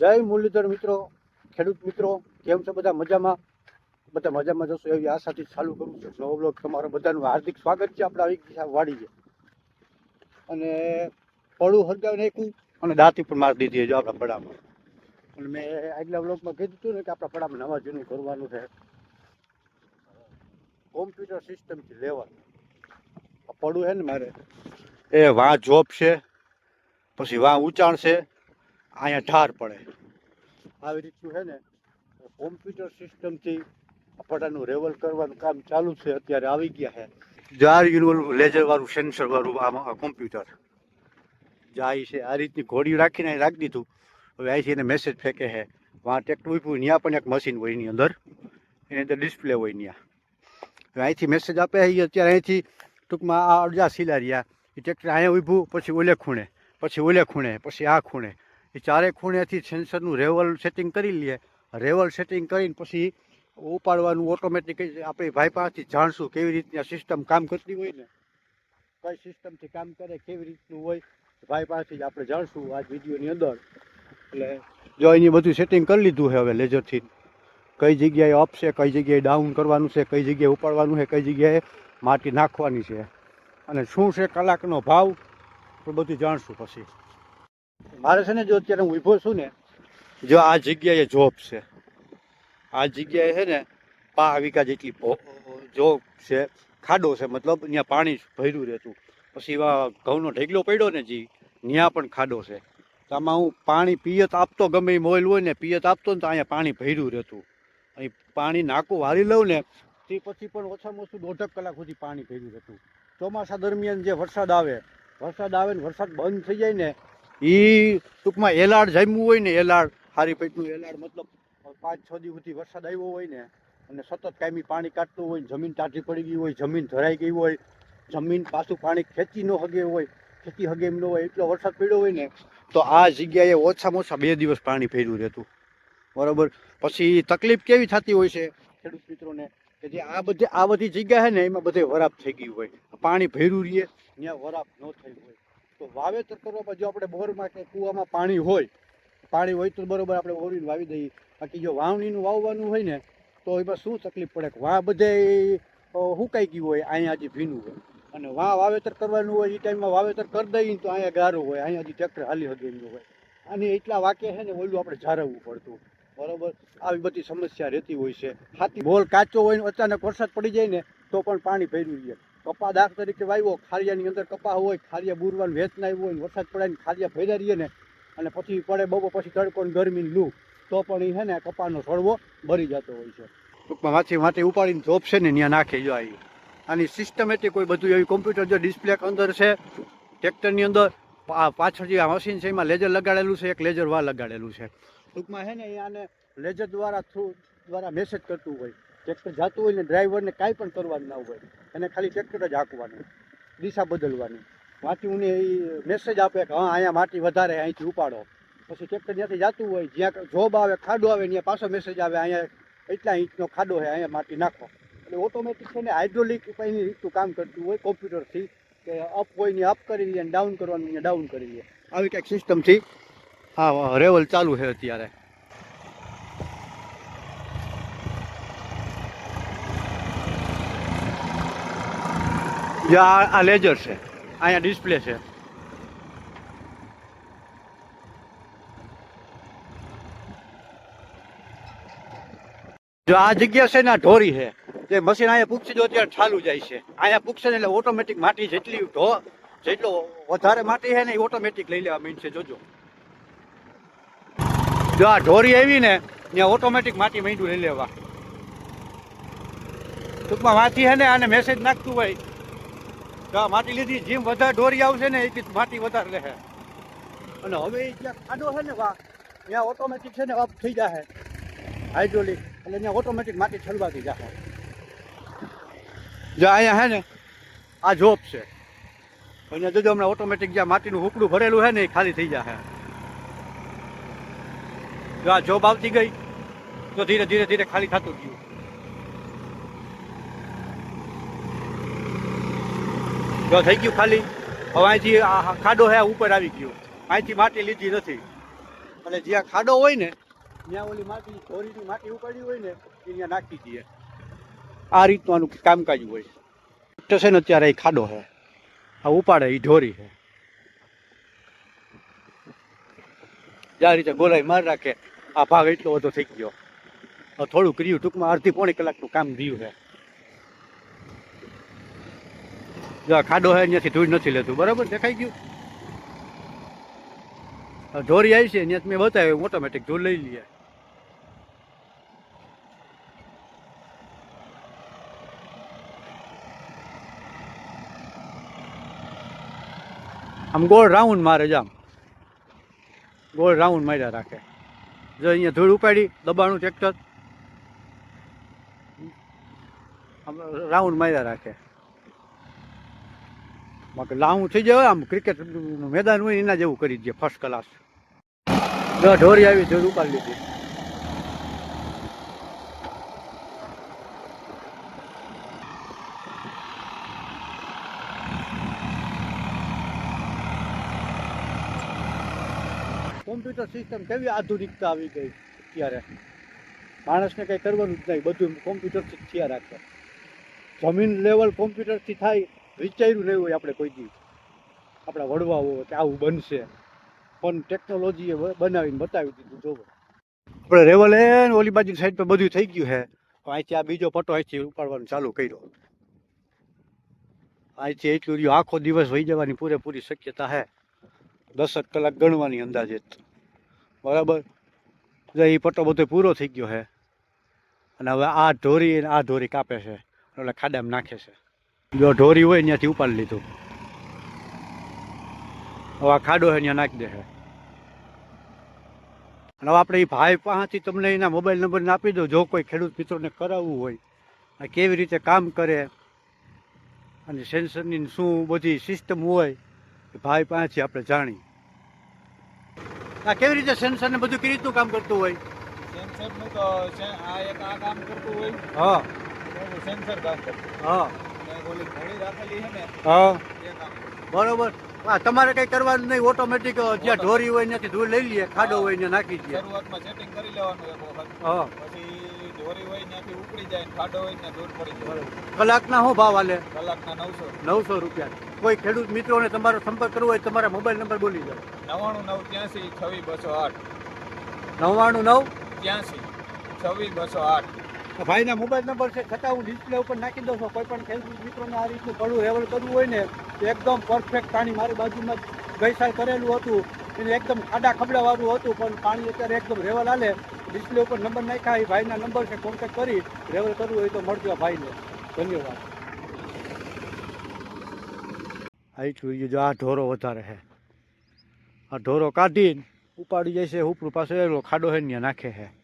જય મુરલીધર મિત્રો, ખેડૂત મિત્રો, કેમ છો બધા મજામાં? બધા મજામાં જશો એવી આશાથી ચાલુ કરું છું. નવો બ્લોગ તમારા બધાનું હાર્દિક સ્વાગત છે આપણે ગયા વાડી છે અને પડું હરગાવી નાખ્યું અને દાંતી પણ મારી દીધી હજુ આપણા પડામાં. અને મેં આગલા બ્લોગમાં કીધું હતું ને કે આપણા પડામાં નવા જૂનું કરવાનું છે. કોમ્પ્યુટર સિસ્ટમથી લેવાનું. પડું છે ને મારે. એ વાં જોબ છે, પછી વાં ઊંચાણ છે. અહીંયા ઠાર પડે. આવી રીતનું છે ને, કોમ્પ્યુટર સિસ્ટમથી પટાનું રેવલ કરવાનું કામ ચાલુ છે, અત્યારે આવી ગયા છે. જાર યુનિવલ સેન્સર વાળું આમાં કોમ્પ્યુટર. જાય છે, આ રીતની ઘોડી રાખીને રાખી દીધું. હવે અહીંથી એને મેસેજ ફેંકે છે વાં ટેક્ટર ઉભું ત્યાં પણ એક મશીન હોય એની અંદર. એની અંદર ડિસ્પ્લે હોય ત્યાં હવે અહીંથી મેસેજ આપે એ અત્યારે અહીંથી ટૂંકમાં આ અડધા સિલા રહ્યા એ ટ્રેક્ટર અહીંયા ઊભું, પછી ઓલે ખૂણે, પછી ઓલે ખૂણે, પછી આ ખૂણે. એ ચારે ખૂણેથી સેન્સરનું રેવલ સેટિંગ કરી લઈએ રેવલ સેટિંગ કરીને પછી ઉપાડવાનું ઓટોમેટિક આપણે ભાઈ પાસેથી જાણશું કેવી રીતની આ સિસ્ટમ કામ કરતી હોય ને. કઈ સિસ્ટમથી કામ કરે, કેવી રીતનું હોય ભાઈ પાસેથી જ આપણે જાણશું આ વિડીયોની અંદર. એટલે જો એની બધું સેટિંગ કરી લીધું હવે લેઝરથી કઈ જગ્યાએ અપ છે, કઈ જગ્યાએ ડાઉન કરવાનું છે, કઈ જગ્યાએ ઉપાડવાનું છે, કઈ જગ્યાએ માટી નાખવાની છે. અને શું છે કલાકનો ભાવ તો બધું જાણશું પછી. મારે છે ને જો અત્યારે હું ઊભો છું ને, જો આ જગ્યાએ જોબ છે. આ જગ્યાએ છે ને પા વીઘા જેટલી જોબ છે, ખાડો છે, મતલબ ત્યાં પાણી ભર્યું રહેતું. પછી એવા ઘઉંનો ઢેગલો પડ્યો ને જી ત્યાં પણ ખાડો છે. તો આમાં હું પાણી પિયત આપતો ગમે એ મોયલ હોય ને, પિયત આપતો ને તો અહીંયા પાણી ભર્યું રહેતું. અહીં પાણી નાકું વાળી લઉં ને, તે પછી પણ ઓછામાં ઓછું દોઢક કલાક સુધી પાણી ભર્યું રહેતું. ચોમાસા દરમિયાન જે વરસાદ આવે વરસાદ આવે ને વરસાદ બંધ થઈ જાય ને એ ટૂંકમાં એલાડ જામ્યું હોય ને, એલાડ હારી પેટનું એલાડ, મતલબ પાંચ, છ દિવસ સુધી વરસાદ આવ્યો હોય ને, અને સતત કાયમી પાણી કાઢતું હોય જમીન ટાઢી પડી ગઈ હોય, જમીન ધરાઈ ગઈ હોય, જમીન પાછું પાણી ખેંચી ન હગે હોય ખેતી હગે એમ ન હોય, એટલો વરસાદ પડ્યો હોય ને, તો આ જગ્યાએ ઓછામાં ઓછા બે દિવસ પાણી ફેર્યું રહેતું. બરાબર? પછી તકલીફ કેવી થતી હોય છે? ખેડૂત મિત્રોને, કે જે આ બધી આ બધી જગ્યા છે ને, એમાં બધે વરાપ થઈ ગયું હોય. પાણી ભર્યું રહીએ, ત્યાં વરાપ ન થઈ હોય. તો વાવેતર કરવામાં જો આપણે બોરમાં કે કૂવામાં પાણી હોય પાણી હોય તો બરોબર આપણે ઓરીને વાવી દઈએ. બાકી જો વાવણીનું વાવવાનું હોય ને, તો એમાં શું તકલીફ પડે? કે વાં બધે હુકાઈ ગયું હોય, અહીંયા હજી ભીનું હોય. અને વા વાવેતર કરવાનું હોય, એ ટાઈમમાં વાવેતર કરી દઈએ તો અહીંયા ગારું હોય, અહીંયા હજી ટ્રેક્ટર હાલી હગેલું હોય. અને એટલા વાકે છે ને, ઓલું આપણે જાળવવું પડતું. બરાબર? આવી બધી સમસ્યા રહેતી હોય છે. હાથી બોલ કાચો હોય અચાનક વરસાદ પડી જાય ને, તો પણ પાણી ભર્યું રહે. કપા દાખ તરીકે વાવ્યો ખારિયાની અંદર કપા હોય, ખારિયા બુરવાનું વેચના હોય, વરસાદ પડે ને ખારિયા ભર્યા રહીએ ને, અને પછી પડે બપોર પછી તડકો ગરમી લૂ, તો પણ એ છે ને કપાનો છોડવો ભરી જતો હોય છે. ટૂંકમાં માથી વાંચી ઉપાડીને જોબ છે ને ત્યાં નાખે જો આવી આની સિસ્ટમેટિક કોઈ બધું એવી કોમ્પ્યુટર જો ડિસ્પ્લે અંદર છે ટ્રેક્ટરની અંદર પાછળ જે આ મશીન છે, એમાં લેઝર લગાડેલું છે, એક લેઝર વા લગાડેલું છે. ટૂંકમાં છે ને એ આને લેઝર દ્વારા થ્રુ દ્વારા મેસેજ કરતું હોય. ટ્રેક્ટર જતું હોય ને ડ્રાઈવરને કાંઈ પણ કરવાનું ના હોય, એને ખાલી ટ્રેક્ટર જ હાંકવાનું, દિશા બદલવાની. માટી ઉને એ મેસેજ આપે કે, હા, અહીંયા માટી વધારે, અહીંથી ઉપાડો. પછી ટ્રેક્ટર જ્યાંથી જતું હોય, જ્યાં જોબ આવે, ખાડો આવે, ત્યાં પાછો મેસેજ આવે, અહીંયા એટલા ઇંચનો ખાડો છે, અહીંયા માટી નાખો. એટલે ઓટોમેટિક છે ને હાઇડ્રોલિક એની રીતનું કામ કરતું હોય કોમ્પ્યુટરથી કે અપ હોય ને અપ કરી લઈએ ડાઉન કરવાનું ડાઉન કરી લઈએ. આવી કંઈક સિસ્ટમથી હા રેવલ ચાલુ છે અત્યારે. જે આ લેઝર છે. અહીંયા ડિસ્પ્લે છે. જો આ જગ્યા છે ને, આ ઢોરી છે. જે મશીન અહીંયા પૂકશે જો અત્યારે ચાલુ જાય છે. અહીંયા પૂકશે ને એટલે ઓટોમેટિક માટી જેટલી ઢો જેટલો વધારે માટી છે ને એ ઓટોમેટિક લઈ લેવા મીન છે જોજો. જો આ ઢોરી આવી ને, ત્યાં ઓટોમેટિક માટી મીંડું લઈ લેવા. ટૂંકમાં વાંચી છે ને, આને મેસેજ નાખતું હોય. તો માટી લીધી, જેમ વધારે ઢોરી આવશે ને એટલી માટી વધારે રહે. અને હવે જ્યાં ખાડો છે ને, વા, ત્યાં ઓટોમેટિક છે ને વાપ થઈ જશે હાઇડ્રોલિક એટલે ત્યાં ઓટોમેટિક માટી છલવાતી જશે જો અહીંયા છે ને, આ જોબ છે. અહીંયા જોજો, હમણાં ઓટોમેટિક જ્યાં માટીનું હુકડું ભરેલું છે ને, એ ખાલી થઈ જશે જો આ જોબ આવતી ગઈ, તો ધીરે ધીરે ધીરે ખાલી થતું ગયું. જો થઈ ગયું ખાલી. હવે અહીંથી ખાડો હે ઉપર આવી ગયો. અહીંથી માટી લીધી નથી. એટલે જ્યાં ખાડો હોય ને, ત્યાં ઓલી માટી, ધોરીની માટી ઉપાડી હોય ને, એ ત્યાં નાખી દઈએ. આ રીતનું આનું કામકાજ હોય. તો છે ને અત્યારે એ ખાડો હે. આ ઉપાડે, એ ઢોરી છે જ્યાં રીતે ગોલાઈ માર રાખે, આ ભાગ એટલો બધો થઈ ગયો. થોડુંક રહ્યું ટૂંકમાં અડધી પોણી કલાકનું કામ રહ્યું છે જો આ ખાડો હોય ત્યાંથી ધૂળ નથી લેતું. બરાબર? દેખાઈ ગયું? ઢોરી આવી છે ત્યાં મેં બતાવ્યું ઓટોમેટિક ધૂળ લઈ લઈએ. આમ ગોળ રાઉન્ડ મારે જ આમ. ગોળ રાઉન્ડ માર્યા રાખે. જો અહીંયા ધૂળ ઉપાડી, દબાણું ટ્રેક્ટર રાઉન્ડ માર્યા રાખે. બાકી લાવું થઈ જાય, આમ ક્રિકેટ મેદાન હોય, એના જેવું કરી દે ફર્સ્ટ ક્લાસ જો ઢોરી આવી ધૂળ ઉપાડી લીધી. કોમ્પ્યુટર સિસ્ટમ કેવી આધુનિકતા આવી ગઈ અત્યારે? માણસને કંઈ કરવાનું જ નહીં, બધું કોમ્પ્યુટરથી જ થયા રાખે. જમીન લેવલ કોમ્પ્યુટરથી થાય વિચાર્યું નહીં હોય આપણે કોઈ દી. આપણા વડવાઓ કે આવું બનશે. પણ ટેકનોલોજીએ બનાવીને બતાવી દીધું, જોવો. આપણે રેવલે ઓલી બાજુ સાઈડ પર બધું થઈ ગયું છે અહીંથી આ બીજો પટો અહીંથી ઉપાડવાનું ચાલુ કર્યો. અહીંથી એટલું રહ્યું, આખો દિવસ વહી જવાની પૂરેપૂરી શક્યતા છે દસક કલાક ગણવાની અંદાજિત બરાબર? જો એ પટ્ટો બધો પૂરો થઈ ગયો છે અને હવે આ ઢોરી આ ઢોરી કાપે છે. એટલે ખાડામાં નાખે છે. જો ઢોરી હોય ત્યાંથી ઉપાડી લીધું. હવે આ ખાડો છે ત્યાં નાખી દે છે અને હવે આપણે એ ભાઈ પાસેથી તમને એના મોબાઈલ નંબર આપી દો જો કોઈ ખેડૂત મિત્રોને કરાવવું હોય કેવી રીતે કામ કરે અને સેન્સરની શું બધી સિસ્ટમ હોય એ ભાઈ પાસેથી આપણે જાણી આ કેવી રીતે સેન્સરને બધું કેવી રીતનું કામ કરતું હોય? સેન્સરનું તો છે આ એક આ કામ કરતું હોય હા. સેન્સર કામ કરતું હા. હા. બરોબર. હા તમારે કઈ કરવાનું નહીં ઓટોમેટિક જ્યાં ઢોરી હોય ત્યાંથી ધૂળ લઈ લઈએ ખાડો હોય ને નાખી દઈએ. શરૂઆતમાં સેટિંગ કરી લેવાનું એક વખત. હા. પછી ઢોરી હોય ત્યાંથી ઉપડી જાય ખાડો હોય ત્યાં દૂર પડી જાય. કલાકના શું ભાવ આલે કલાકના નવસો. નવસો રૂપિયા. કોઈ ખેડૂત મિત્રોને તમારો સંપર્ક કરવો હોય તમારા મોબાઈલ નંબર બોલી જાઓ નવ્વાણું નવ ત્યાંસી છવ્વીસ બસો આઠ. નવ્વાણું નવ? ત્યાંસી છવ્વીસ બસો આઠ. ભાઈના મોબાઈલ નંબર છે, છતાં હું ડિસ્પ્લે ઉપર નાખી દઉં છું. કોઈ પણ ખેડૂત મિત્રોને આ રીતનું પડું રેવલ કરવું હોય ને, તો એકદમ પરફેક્ટ પાણી મારી બાજુમાં જ ગઈ સાલ કરેલું હતું. એને એકદમ ખાડા ખબડાવાળું હતું, પણ પાણી અત્યારે એકદમ રેવલ હાલે. ડિસ્પ્લે ઉપર નંબર નાખ્યા, એ ભાઈના નંબર છે કોન્ટેક્ટ કરી. રેવલ કરવું હોય તો મળજો ભાઈને. ધન્યવાદ. આ ગયું જો આ ઢોરો વધારે છે. આ ઢોરો કાઢીને ઉપાડી જાય છે, ઉપરું પાસે ખાડો છે ત્યાં નાખે છે.